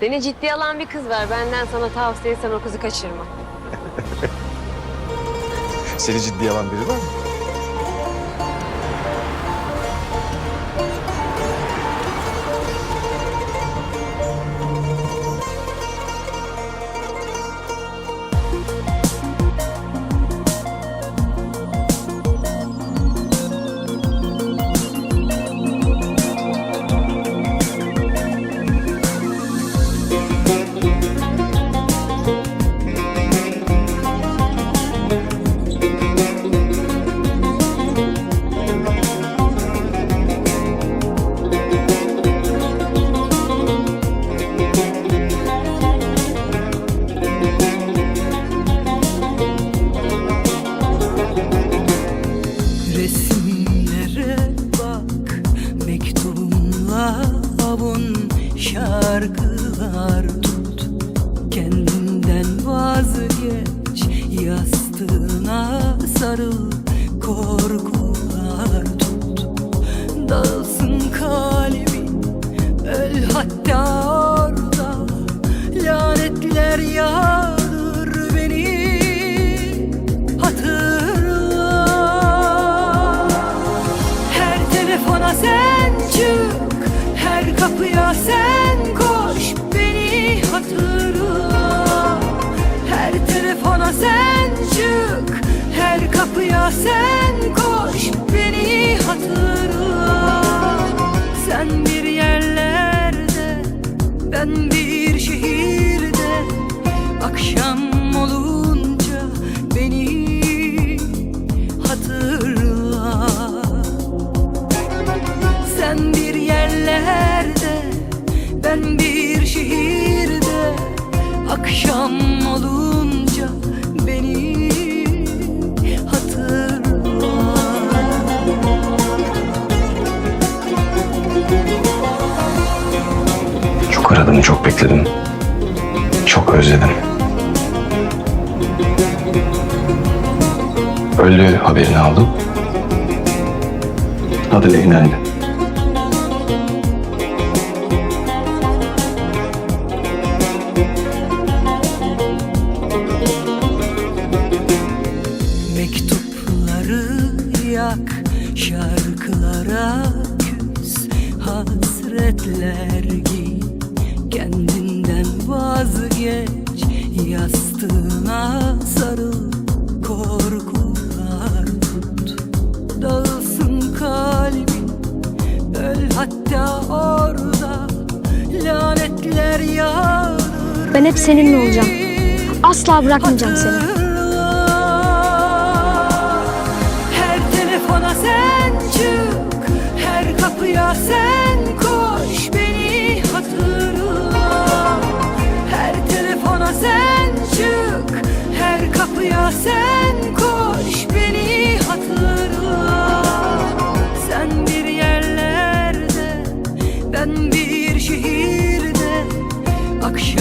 Seni ciddiye alan bir kız var. Benden sana tavsiye sen o kızı kaçırma. Seni ciddiye alan biri var mı? Şarkılar tut Kendinden vazgeç. Yastığına sarıl Korkular tut. Dağılsın kalbin Öl hatta orada. Lanetler telefona sen çık Her kapıya sen sen koş Beni hatırla. Sen bir yerlerde Ben bir şehirde. Akşam olunca beni hatırla. Sen bir yerlerde ben bir şehirde. Akşam Aradım, çok bekledim. Çok özledim. Öldü haberini aldım. Adı Leyna'ydı. Mektupları yak, şarkılara küs Hasretler kendinden vazgeç Yastığına sarıl, korkular tut Dağılsın kalbin, öl hatta orada Lanetler yağdır Ben hep seninle olacağım. Asla bırakmayacağım seni. Akşam